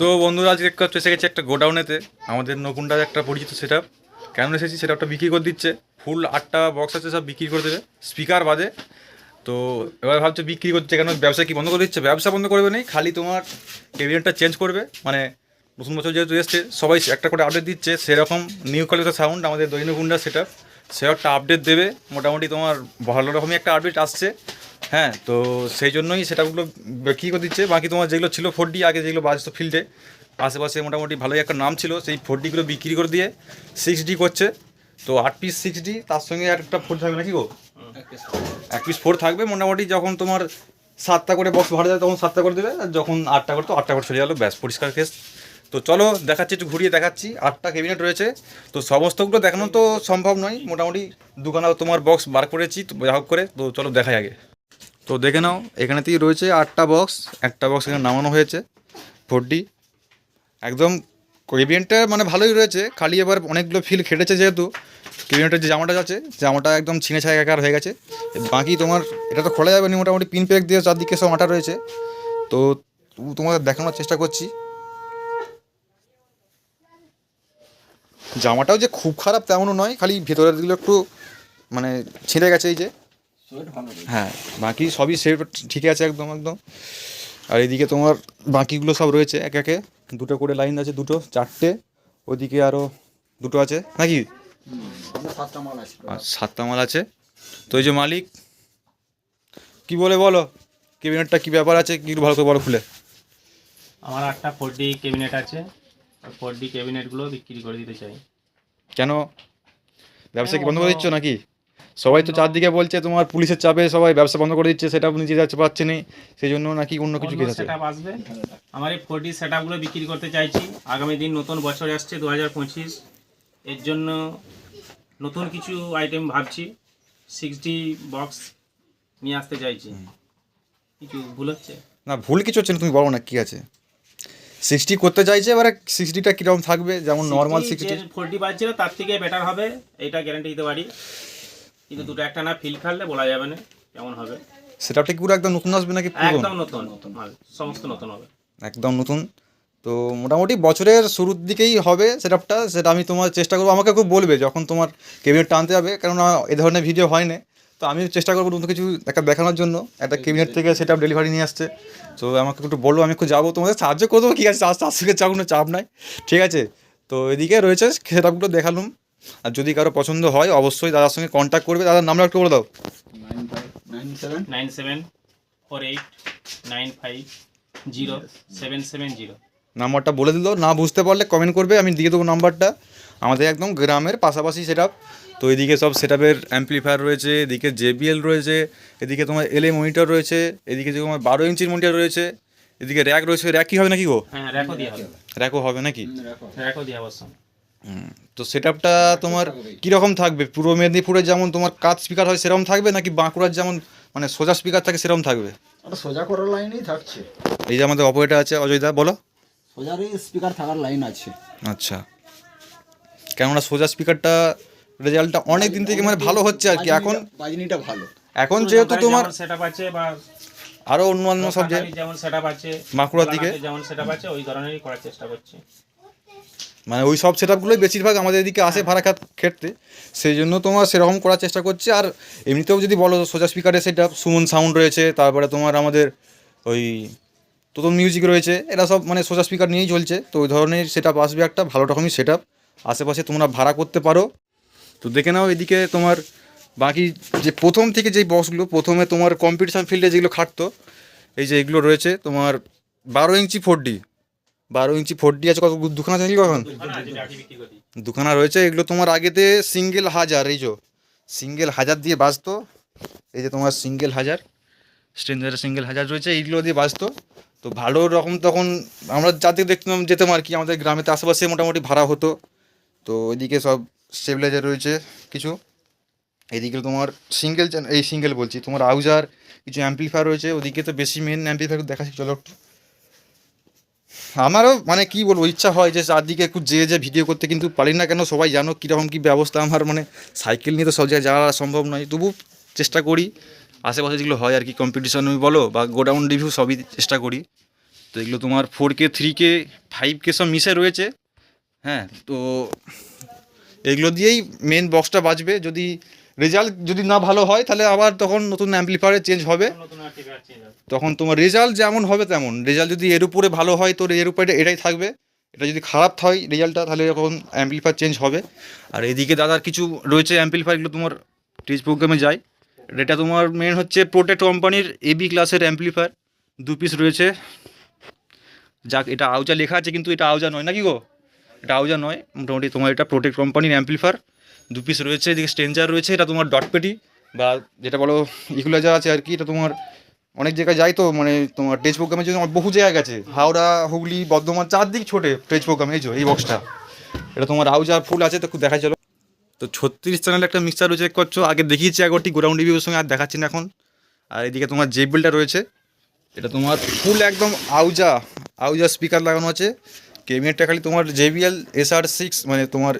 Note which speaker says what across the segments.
Speaker 1: তো বন্ধুরা, আজকে একটু এসে গেছে একটা গোডাউনেতে। আমাদের নকুন্ডার একটা পরিচিত সেট আপ কেন এসেছি? সেটা একটা বিক্রি করে দিচ্ছে ফুল আটটা বক্স আছে, সব বিক্রি করে দেবে। স্পিকার বাদে। তো এবার ভাবছে বিক্রি করছে কেন? ব্যবসা কি বন্ধ করে দিচ্ছে? ব্যবসা বন্ধ করবে নেই, খালি তোমার কেবিনেটটা চেঞ্জ করবে। মানে নতুন বছর যেহেতু এসছে, সবাই একটা করে আপডেট দিচ্ছে। সেরকম নিউ কোয়ালিটির সাউন্ড আমাদের দৈনকুন্ডা সেট আপ সে একটা আপডেট দেবে। মোটামুটি তোমার ভালো রকমই একটা আপডেট আসছে। হ্যাঁ তো সেই জন্যই সেটাগুলো বিক্রি করে দিচ্ছে? বাকি তোমার যেগুলো ছিল ফোর ডি আগে যেগুলো বাজতো ফিল্ডে আশেপাশে মোটামুটি ভালোই একটা নাম ছিল, সেই ফোর ডিগুলো বিক্রি করে দিয়ে সিক্স ডি করছে। তো আট পিস সিক্স ডি তার সঙ্গে একটা ফোর থাকবে নাকি গো? এক পিস ফোর থাকবে, মোটামুটি যখন তোমার সাতটা করে বক্স ভাড়া যায় তখন সাতটা করে দেবে, আর যখন আটটা করে, তো আটটা করে চলে গেলো, ব্যাস, পরিষ্কার কেস তো চলো, দেখাচ্ছি, একটু ঘুরিয়ে দেখাচ্ছি, আটটা ক্যাবিনেট রয়েছে। তো সমস্তগুলো দেখানো তো সম্ভব নয়, মোটামুটি দুখানা তোমার বক্স বার করেছি যা হোক করে, তো চলো দেখাই আগে। তো দেখে নাও এখানে এখানেতেই রয়েছে আটটা বক্স একটা বক্স এখানে নামানো হয়েছে ফোরডি একদম কেবিনেটটা মানে ভালোই রয়েছে, খালি এবার অনেকগুলো ফিল খেটেছে যেহেতু কেবিনেটের যে জামাটা আছে জামাটা একদম ছিঁড়ে ছায় একার হয়ে গেছে। বাকি তোমার, এটা তো খোলা যাবে না, মোটামুটি পিন পেক দিয়ে চারদিকে সব আটা রয়েছে। তো তোমাদের দেখানোর চেষ্টা করছি। জামাটাও যে খুব খারাপ তেমনও নয়, খালি ভেতরের দিকে একটু মানে ছিঁড়ে গেছে এই যে। হ্যাঁ বাকি সবই সেট ঠিক আছে একদম একদম। আর এদিকে তোমার বাকিগুলো সব রয়েছে এক একে। দুটো করে লাইন আছে দুটো চারটে। ওদিকে আরও দুটো আছে নাকি?
Speaker 2: সাতটা মাল আছে।
Speaker 1: আর সাতটা মাল আছে। তো এই যে মালিক কি বলে বলো? কেবিনেটটা কি ব্যাপার আছে? কি ভালো করে বলো খুলে।
Speaker 3: আমার আটটা ফোর ডি ক্যাবিনেট আছে। ফোর ডি ক্যাবিনেটগুলো বিক্রি করে দিতে চাই।
Speaker 1: কেন? ব্যবসা কি বন্ধ করে দিচ্ছ নাকি? সবাই তো চারদিকে বলছে তোমার পুলিশের চাপে সবাই ব্যবসা বন্ধ করে দিচ্ছে সেটা নিজে যাচ্ছে পাচ্ছে না সেই জন্য নাকি অন্য কিছু কিছু আছে
Speaker 3: আসবে। আমার এই ফোর ডি সেটআপগুলো বিক্রি করতে চাইছি। আগামী দিন নতুন বছর আসছে দু হাজার পঁচিশ। এর জন্য নতুন কিছু আইটেম ভাবছি সিক্স ডি বক্স নিয়ে আসতে চাইছি। কিছু ভুল হচ্ছে?
Speaker 1: না ভুল কিছু হচ্ছে না তুমি বলো না কি আছে? সিক্সটি করতে চাইছে এবারে সিক্সটিটা কীরকম থাকবে? যেমন নর্মাল সিক্সটি
Speaker 3: ফোর ডি বাজছিল তার থেকে বেটার হবে এটা গ্যারান্টি দিতে পারি। কিন্তু দুটো একটা না ফিল খাললে বলা যাবে না কেমন হবে।
Speaker 1: সেটাপটা কি পুরো একদম নতুন আসবে নাকি পুরো
Speaker 3: একদম নতুন নতুন মাল সমস্ত নতুন হবে।
Speaker 1: একদম নতুন। তো মোটামুটি বছরের শুরুর দিকেই হবে সেটআপটা সেটা আমি তোমার চেষ্টা করব। আমাকে খুব বলবে যখন তোমার কেবিনেটটা টানতে যাবে কেননা এ ধরনের ভিডিও হয় না তো আমি চেষ্টা করব নতুন কিছু একটা দেখানোর জন্য। একটা কেবিনেট থেকে সেটা ডেলিভারি নিয়ে আসছে তো আমাকে একটু বলব আমি একটু যাব। তোমাদের সাহায্য করে দেবো কী আছে? চাষ চাষ থেকে চাপ কোনো চাপ নাই। ঠিক আছে। তো এদিকে রয়েছে সেটআপগুলো দেখালাম। আর যদি কারও পছন্দ হয় অবশ্যই দাদার সঙ্গে কন্ট্যাক্ট করবে। দাদার নামটা একটু বলে দাও।
Speaker 2: Nine seven
Speaker 3: four eight nine five zero seven seven zero.
Speaker 1: নাম্বারটা বলে দিল। না বুঝতে পারলে কমেন্ট করবে। আমি দিয়ে দেবো নাম্বারটা। আমাদের একদম গ্রামের পাশাপাশি সেট তো এদিকে সব সেট আপের অ্যাম্পলিফায়ার রয়েছে এদিকে জেবিএল রয়েছে এদিকে তোমার এলএ মনিটর রয়েছে এদিকে যে তোমার বারো ইঞ্চির মনিটর রয়েছে এদিকে র্যাক রয়েছে। র্যাক কি হবে নাকি গো?
Speaker 3: হ্যাঁ র্যাকও হবে।
Speaker 1: র্যাকও হবে নাকি?
Speaker 3: র্যাকও দেওয়া অবশ্য।
Speaker 1: হুম, তো সেট আপটা তোমার কীরকম থাকবে? পূর্ব মেদিনীপুরে যেমন তোমার কাজ স্পিকার হয় সেরকম থাকবে নাকি বাঁকুড়ার যেমন মানে সোজা স্পিকার থাকে সেরকম থাকবে?
Speaker 2: সোজা করার লাইনেই থাকছে।
Speaker 1: এই যে আমাদের অপারেটার আছে অজয়দা বলো।
Speaker 2: সোজারই স্পিকার থাকার লাইন আছে।
Speaker 1: আচ্ছা। কেননা সোজা স্পিকারটা রেজাল্টটা অনেক দিন থেকে মানে ভালো হচ্ছে আর কি। এখন
Speaker 2: বাজনিটা ভালো।
Speaker 1: এখন যেহেতু তোমার
Speaker 3: সেটআপ আছে বা
Speaker 1: আরও অন্যান্য সব যে
Speaker 3: কাটারির যেমন সেটআপ আছে
Speaker 1: বাঁকুড়ার দিকে?
Speaker 3: যেমন সেটআপ আছে ওই ধরনেরই করার চেষ্টা করছি।
Speaker 1: মানে ওই সব সেট আপগুলোই বেশিরভাগ আমাদের এদিকে আসে ভাড়া খাত ক্ষেত্রে। সেই জন্য তোমার সেরকম করার চেষ্টা করছে। আর এমনিতেও যদি বলো সোজা স্পিকারের সেট সুমন সাউন্ড রয়েছে, তারপরে তোমার আমাদের ওই তোতন মিউজিক রয়েছে, এরা সব মানে সোজা স্পিকার নিয়েই চলছে। তো ওই ধরনের সেট আপ আসবে একটা, ভালো রকমই সেট আপ আশেপাশে তোমরা ভাড়া করতে পারো। তো দেখে নাও এদিকে তোমার বাকি যে প্রথম থেকে যেই বক্সগুলো প্রথমে তোমার কম্পিটিশান ফিল্ডে যেগুলো খাটতো, এই যে এগুলো রয়েছে তোমার বারো ইঞ্চি ফোর ডি বারো ইঞ্চি ফোর ডি আছে, কত দুখানা আছে কখন? দুখানা রয়েছে, এগুলো তোমার আগেতে সিঙ্গেল হাজার, এই যে। সিঙ্গেল হাজার দিয়ে বাঁচতো এই যে তোমার সিঙ্গেল হাজার স্ট্রেঞ্জারের সিঙ্গেল হাজার রয়েছে, এইগুলো দিয়ে বাঁচতো তো ভালো রকম তখন আমরা যাতে দেখতাম, যেতাম আর কি, আমাদের গ্রামেতে আশেপাশে মোটামুটি ভাড়া হতো। তো ওইদিকে সব স্টেবিলাইজার রয়েছে কিছু। এদিকে তোমার সিঙ্গেল এই সিঙ্গেল বলছি, তোমার আউজার কিছু অ্যাম্পলিফায়ার রয়েছে, ওদিকে তো বেশি মেন অ্যাম্পলিফায়ার দেখাচ্ছি, চলো একটু। আমারও মানে কি বলব, ইচ্ছা হয় যে চারদিকে একটু যেয়ে যে ভিডিও করতে, কিন্তু পারি না কেন সবাই জানো কীরকম কী ব্যবস্থা আমার মানে সাইকেল নিয়ে তো সব জায়গায় যাওয়া সম্ভব নয়। তবু চেষ্টা করি, আশেপাশে যেগুলো হয় আর কি কম্পিটিশন বলো বা গোডাউন রিভিউ সবই চেষ্টা করি। তো এগুলো তোমার four K three K five K সব মিশে রয়েছে। হ্যাঁ তো এগুলো দিয়েই মেন বক্সটা বাজবে। যদি রেজাল্ট যদি না ভালো হয় তাহলে আবার তখন নতুন অ্যাম্পলিফায়ারে চেঞ্জ হবে। তখন তোমার রেজাল্ট যেমন হবে তেমন। রেজাল্ট যদি এর উপরে ভালো হয় তো এর উপরে এটাই থাকবে। এটা যদি খারাপ হয় রেজাল্টটা তাহলে এখন অ্যাম্পলিফায়ার চেঞ্জ হবে। আর এদিকে দাদার কিছু রয়েছে অ্যাম্পলিফায়ারগুলো তোমার টেজ প্রোগ্রামে যায় এটা তোমার মেন হচ্ছে প্রোটেক্ট কোম্পানির এবি ক্লাসের অ্যাম্পলিফায়ার দু পিস রয়েছে। যাক এটা আউজা লেখা আছে কিন্তু এটা আউজা নয়। নাকি গো? এটা আউজা নয়। মোটামুটি তোমার এটা প্রোটেক্ট কোম্পানির অ্যাম্পলিফায়ার দু পিস রয়েছে, এদিকে স্ট্রেঞ্জার রয়েছে, এটা তোমার ডট পেটি বা যেটা বলো ইকুলাইজার আছে আর কি, এটা তোমার অনেক জায়গায় যাই তো মানে তোমার টেজ প্রোগ্রামের জন্য বহু জায়গা গেছে। হাওড়া, হুগলি, বর্ধমান, চারদিক ছোটে টেজ প্রোগ্রাম, এই যে, এই বক্সটা এটা তোমার আউজা ফুল আছে, তো একটু দেখা চলো। তো ছত্রিশ চ্যানেল একটা মিক্সার রয়েছে করছ আগে দেখিয়েছি একটি গোডাউন রিভিউর সঙ্গে আর দেখাচ্ছি না এখন। আর এদিকে তোমার জেবিলটা রয়েছে, এটা তোমার ফুল একদম আউজা আউজা স্পিকার লাগানো আছে। কেবিনেটটা খালি তোমার জেবিএল এস আর সিক্স মানে তোমার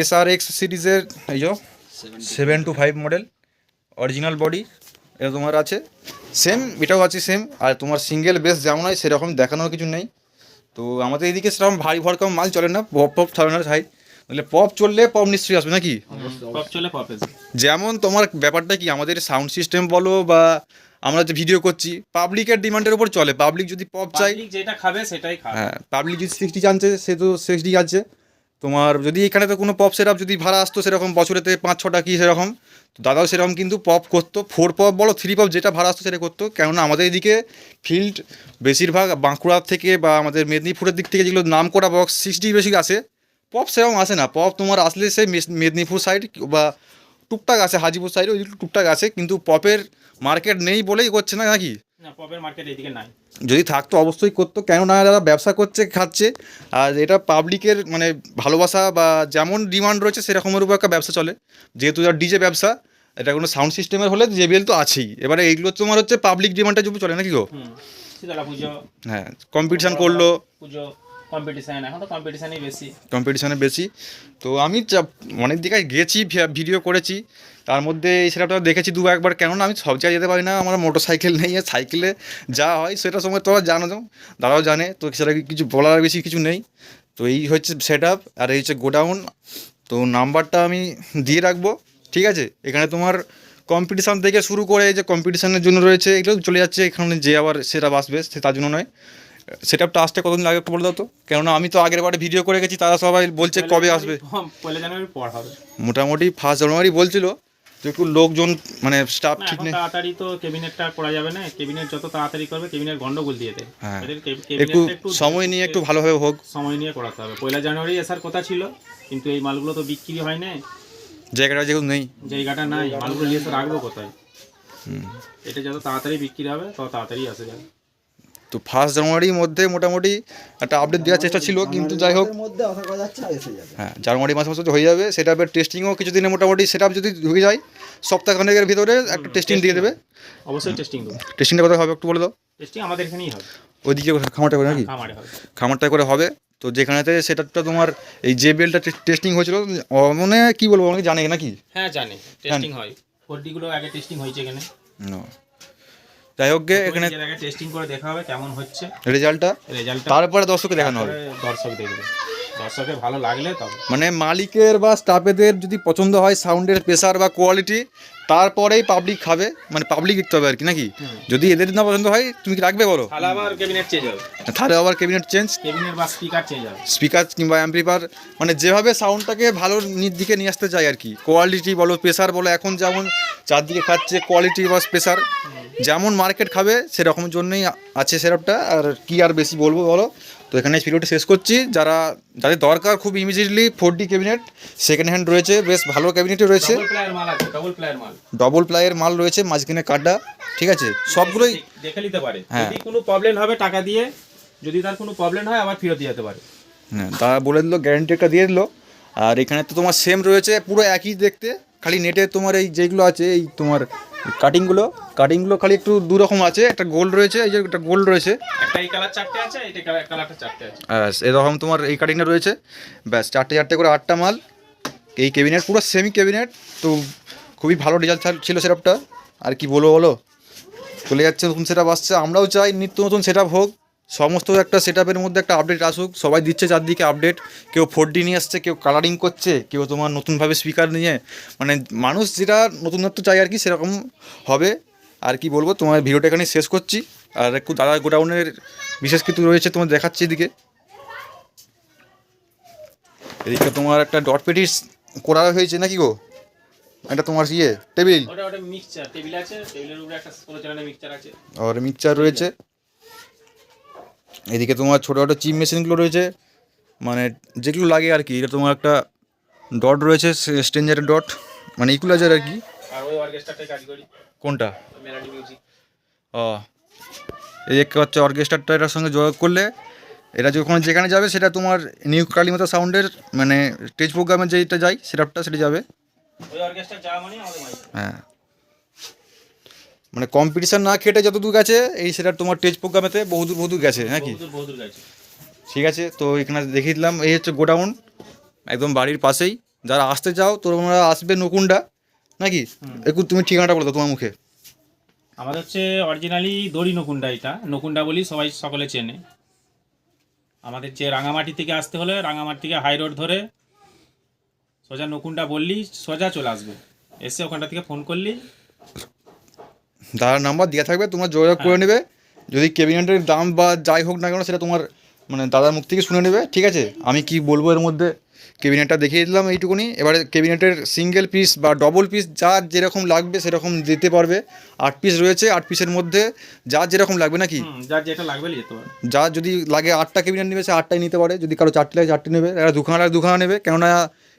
Speaker 1: এস আর এক্স সিরিজের এই যে seven two five model original body এটা তোমার আছে। সেম এটাও আছে সেম আর তোমার সিঙ্গেল বেস যেমন হয় সেরকম দেখানোর কিছু নেই। তো আমাদের এদিকে সেরকম ভারী ভরকম মাল চলে না পপ পপ চলে না হাই তাহলে পপ চললে পপ নিশ্চয়ই আসবে নাকি?
Speaker 3: পপ চলে পপ
Speaker 1: যেমন তোমার ব্যাপারটা কি আমাদের সাউন্ড সিস্টেম বলো বা আমরা যে ভিডিও করছি পাবলিকের ডিমান্ডের উপর চলে। পাবলিক যদি পপ চাই
Speaker 3: যেটা খাবে সেটাই খাবে।
Speaker 1: হ্যাঁ পাবলিক যদি সিক্সটি জানছে সে তো সিক্সটি আছে তোমার যদি এখানে তো কোনো পপ সেটআপ যদি ভাড়া আসতো সেরকম, বছরেতে পাঁচ, ছটা কি সেরকম? তো দাদাও সেরকম কিন্তু পপ করতো। ফোর পপ বলো থ্রি পপ যেটা ভাড়া আসতো সেটা করতো। কেননা আমাদের এদিকে ফিল্ড বেশিরভাগ বাঁকুড়া থেকে বা আমাদের মেদিনীপুরের দিক থেকে যেগুলো নাম করা বক্স সিক্সটি বেশি আসে। পপ সেরকম আসে না। পপ তোমার আসলে সে মেদিনীপুর সাইড বা টুকটাক আছে হাজিপুর সাইডে ওই টুকটাক আছে কিন্তু পপের মার্কেট নেই বলেই করছে না নাকি? যদি থাকতো অবশ্যই করতো কেননা যারা ব্যবসা করছে খাচ্ছে আর এটা পাবলিকের মানে ভালোবাসা বা যেমন ডিমান্ড রয়েছে সেরকমের উপর একটা ব্যবসা চলে। যেহেতু যার ডিজে ব্যবসা এটা কোনো সাউন্ড সিস্টেমের হলে জেবিএল তো আছেই। এবারে এইগুলো তোমার হচ্ছে পাবলিক ডিমান্ডটা যদি চলে নাকি গো? হ্যাঁ কম্পিটিশান করল।
Speaker 3: পুজো। কম্পিটিশন বেশি।
Speaker 1: কম্পিটিশানে বেশি। তো আমি অনেক জায়গায় গেছি ভিডিও করেছি। তার মধ্যে এই সেটা দেখেছি দু, একবার। কেননা আমি সব জায়গায় যেতে পারি না, আমার মোটর সাইকেল নেই সাইকেলে যা হয় সেটা সময় তোরা জানো তো দাদাও জানে, তো সেটা কিছু বলার বেশি কিছু নেই। তো এই হচ্ছে সেট আর এই হচ্ছে গোডাউন। তো নাম্বারটা আমি দিয়ে রাখব, ঠিক আছে? এখানে তোমার কম্পিটিশান থেকে শুরু করে যে কম্পিটিশানের জন্য রয়েছে, এগুলো চলে যাচ্ছে। এখানে যে আবার সেটা আসবে, সে তার জন্য নয়। সেট আপটা আসতে কতদিন লাগে একটু বলে দাও তো। কেননা আমি তো আগের বারে ভিডিও করে গেছি তারা সবাই বলছে কবে আসবে।
Speaker 3: পয়লা জানুয়ারি পর হবে।
Speaker 1: মোটামুটি ফার্স্ট জানুয়ারি বলছিল যে একটু লোকজন মানে স্টাফ ঠিক নেই।
Speaker 3: তাড়াতাড়ি তো কেবিনেটটা করা যাবে না কেবিনেট যত তাড়াতাড়ি করবে কেবিনেট গন্ডগোল দিয়ে দেয়
Speaker 1: হ্যাঁ। একটু সময় নিয়ে একটু ভালোভাবে হোক।
Speaker 3: সময় নিয়ে করাতে হবে। পয়লা জানুয়ারি আসার কথা ছিল কিন্তু এই মালগুলো তো বিক্রি হয় না
Speaker 1: জায়গাটা যেহেতু নেই।
Speaker 3: জায়গাটা নাই মালগুলো নিয়ে এসে রাখব কোথায়? এটা যত তাড়াতাড়ি বিক্রি হবে তত তাড়াতাড়ি আসে যাবে।
Speaker 1: তো ফার্স্ট জানুয়ারির মধ্যে মোটামুটি একটা আপডেট দেওয়ার চেষ্টা ছিল কিন্তু যাই হোক। হ্যাঁ জানুয়ারি মাসের মধ্যে হয়ে যাবে সেটা টেস্টিংও কিছুদিনে মোটামুটি সেটা যদি ঢুকে যায় সপ্তাহখানেকের ভিতরে একটা টেস্টিং দিয়ে দেবে।
Speaker 3: অবশ্যই টেস্টিং
Speaker 1: টেস্টিংটা কোথায় হবে একটু বলে দাও।
Speaker 3: টেস্টিং আমাদের এখানেই হবে।
Speaker 1: ওইদিকে খামারটা করে নাকি? খামারটা করে হবে। তো যেখানেতে সেটাটা তোমার এই যে বেলটা টেস্টিং হয়েছিল মানে কি বলব অনেকে জানে নাকি?
Speaker 3: হ্যাঁ জানি। টেস্টিং হয়। আগে টেস্টিং হয়েছে এখানে.
Speaker 1: যাই হোক গে এখানে
Speaker 3: টেস্টিং করে দেখা হবে কেমন হচ্ছে।
Speaker 1: রেজাল্টটা?
Speaker 3: রেজাল্টটা
Speaker 1: তারপরে দর্শককে দেখানো হবে।
Speaker 3: দর্শক দেখবে। দর্শকের ভালো লাগলে তবে।
Speaker 1: মানে মালিকের বা স্টাফেদের যদি পছন্দ হয় সাউন্ডের প্রেসার বা কোয়ালিটি তারপরেই পাবলিক খাবে মানে পাবলিক দেখতে হবে আর কি নাকি? যদি এদের না পছন্দ হয় তুমি কি রাখবে বলো?
Speaker 3: তাহলে আবার ক্যাবিনেট চেঞ্জ হবে।
Speaker 1: তাহলে আবার ক্যাবিনেট চেঞ্জ
Speaker 3: ক্যাবিনেট বা স্পিকার চেঞ্জ হবে।
Speaker 1: স্পিকার কিংবা অ্যাম্পিফার মানে যেভাবে সাউন্ডটাকে ভালো দিকে নিয়ে আসতে চাই আর কি। কোয়ালিটি বলো প্রেসার বলো এখন যেমন চারদিকে খাচ্ছে কোয়ালিটি বা প্রেসার যেমন মার্কেট খাবে সেরকম জন্যই আছে সেরপটা আর কি আর বেশি বলব বলো? তো এখানে ভিডিওটি শেষ করছি। যারা যাদের দরকার খুব immediately four D cabinet second hand রয়েছে বেশ ভালো ক্যাবিনেটই রয়েছে।
Speaker 3: ডবল
Speaker 1: প্লাইয়ের মাল রয়েছে মাঝখানে কাড্ডা ঠিক আছে? সবগুলোই
Speaker 3: দেখ- নিতে পারে।
Speaker 1: হ্যাঁ।
Speaker 3: যদি কোনো প্রবলেম হবে টাকা দিয়ে যদি তার কোনো প্রবলেম হয় আবার ফেরত দিয়ে যেতে পারে।
Speaker 1: হ্যাঁ তারা বলে দিল গ্যারেন্টি একটা দিয়ে দিলো। আর এখানে তো তোমার সেম রয়েছে পুরো একই দেখতে। খালি নেটে তোমার এই যেগুলো আছে এই তোমার কাটিংগুলো কাটিংগুলো খালি একটু দু রকম আছে। একটা গোল্ড রয়েছে এই যে একটা গোল্ড রয়েছে।
Speaker 3: একটা এই কালার চারটে আছে এটা কালার কালারটা চারটে আছে।
Speaker 1: ব্যাস এরকম তোমার এই কাটিংটা রয়েছে। ব্যাস চারটে চারটে করে আটটা মাল। এই ক্যাবিনেট পুরো সেমি ক্যাবিনেট তো খুবই ভালো রেজাল্ট ছিল সেটআপটা আর কি বলব বলো? চলে যাচ্ছে নতুন সেটআপ আসছে। আমরাও চাই নিত্য নতুন সেটআপ হোক। সমস্ত একটা সেট মধ্যে একটা আপডেট আসুক। সবাই দিচ্ছে চারদিকে আপডেট কেউ ফোর ডি নিয়ে আসছে, কেউ কালারিং করছে, কেউ তোমার নতুনভাবে স্পিকার নিয়ে। মানে মানুষ যেটা নতুনত্ব চাই আর কি, সেরকম হবে। আর কি বলব, তোমার ভিডিওটা এখানে শেষ করছি। আর একটু দাদা গোডাউনের বিশেষ কিছু রয়েছে, তোমার দেখাচ্ছি এদিকে। এদিকে তোমার একটা ডট পেটিস করা হয়েছে নাকি গো? এটা তোমার ইয়ে টেবিল?
Speaker 3: ওটা ওটা মিক্সচার টেবিল আছে টেবিলের উপরে একটা ষোলো চ্যানেলের মিক্সচার আছে।
Speaker 1: আর মিক্সচার রয়েছে। এদিকে তোমার ছোটো ছোটো চিপ মেশিনগুলো রয়েছে। মানে যেগুলো লাগে আর কি এটা তোমার একটা ডট রয়েছে স্ট্রেঞ্জারের ডট মানে ইকুলাইজার আর কি। কোনটা? ও। এই দেখতে পাচ্ছ অর্কেস্ট্রারটা এটার সঙ্গে যোগাযোগ করলে এটা যখন যেখানে যাবে সেটা তোমার নিউ কালিমাতা সাউন্ডের মানে স্টেজ প্রোগ্রামে যেটা যাই সেটাপটা সেটা যাবে।
Speaker 3: মানে
Speaker 1: হ্যাঁ। মানে কম্পিটিশান না খেটে যতদূর গেছে এই সেটা তোমার স্টেজ প্রোগ্রামেতে বহুদূর বহুদূর গেছে নাকি? ঠিক আছে তো এখানে দেখিয়ে দিলাম এই হচ্ছে গোডাউন একদম বাড়ির পাশেই। যারা আসতে চাও তোমরা আসবে নকুন্ডা নাকি? একটু তুমি ঠিকানাটা বলো তোমার মুখে।
Speaker 3: আমাদের হচ্ছে অরিজিনালি দড়ি নকুন্ডা এটা। নকুন্ডা বলি সবাই সকলে চেনে। আমাদের যে রাঙামাটি থেকে আসতে হলে রাঙামাটি থেকে হাই রোড ধরে সোজা নকুন্ডা বললি সোজা চলে আসবে। এসে ওখানটা থেকে ফোন করলি।
Speaker 1: দাদার নাম্বার দেওয়া থাকবে তোমরা যোগাযোগ করে নেবে। যদি ক্যাবিনেটের দাম বা যাই হোক না কেন সেটা তোমার মানে দাদার মুখ থেকে শুনে নেবে ঠিক আছে? আমি কি বলব এর মধ্যে? ক্যাবিনেটটা দেখিয়ে দিলাম এইটুকুনি। এবারে ক্যাবিনেটের সিঙ্গেল পিস বা ডবল পিস যার যেরকম লাগবে সেরকম দিতে পারবে। আট পিস রয়েছে আট পিসের মধ্যে যার যেরকম লাগবে নাকি?
Speaker 3: যার যেটা লাগবে যেতে পারে
Speaker 1: যা যদি লাগে আটটা ক্যাবিনেট নেবে সে আটটাই নিতে পারে। যদি কারও চারটে লাগে চারটে নেবে। এরা দুখানা লাগে দুখানা নেবে। কেননা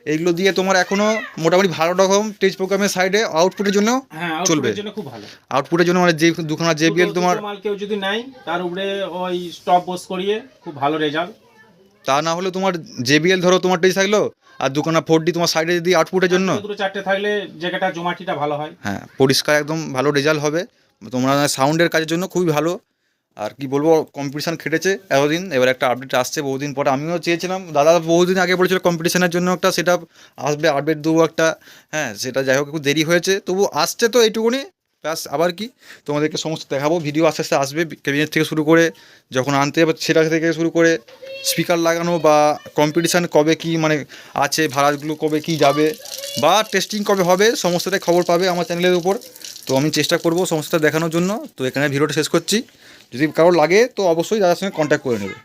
Speaker 1: এইগুলো দিয়ে তোমার এখনও মোটামুটি ভালো রকম স্টেজ প্রোগ্রামের সাইডে আউটপুটের জন্য
Speaker 3: হ্যাঁ
Speaker 1: চলবে।
Speaker 3: চলবে খুব ভালো।
Speaker 1: আউটপুটের জন্য মানে যে দুখানা যে বিএল
Speaker 3: দুটো-
Speaker 1: তোমার
Speaker 3: মাল কেউ যদি নাই তার উপরে ওই স্টপ বস করিয়ে খুব ভালো রেজাল্ট
Speaker 1: তা না হলে তোমার জেবিএল ধরো তোমার টেজ থাকল আর দুখানা ফোর ডি তোমার সাইডে যদি আউটপুটের জন্য
Speaker 3: দুটো চারটে থাকলে জায়গাটা জমাটিটা ভালো হয়।
Speaker 1: হ্যাঁ পরিষ্কার একদম ভালো রেজাল্ট হবে। তোমরা সাউন্ডের কাজের জন্য খুবই ভালো। আর কি বলব কম্পিটিশান খেটেছে এতদিন। এবার একটা আপডেট আসছে বহুদিন পরে। আমিও চেয়েছিলাম, দাদা বহুদিন আগে বলেছিল কম্পিটিশানের জন্য একটা সেটা আসবে আপডেট দেবো একটা। হ্যাঁ সেটা যাই হোক, একটু দেরি হয়েছে। তবু আসছে তো এইটুকুনি। ব্যাস, আবার কি? তোমাদেরকে সমস্ত দেখাবো। ভিডিও আস্তে আস্তে আসবে ক্যাবিনেট থেকে শুরু করে যখন আনতে যাবে, সেটা থেকে শুরু করে স্পিকার লাগানো বা কম্পিটিশান কবে কি মানে আছে, ভাড়াগুলো কবে কি যাবে বা টেস্টিং কবে হবে, সমস্তটাই খবর পাবে আমার চ্যানেলের উপর। তো আমি চেষ্টা করব সমস্তটা দেখানোর জন্য। তো এখানে ভিডিওটা শেষ করছি। যদি কারোর লাগে তো অবশ্যই দাদার সঙ্গে কন্ট্যাক্ট করে নেবে।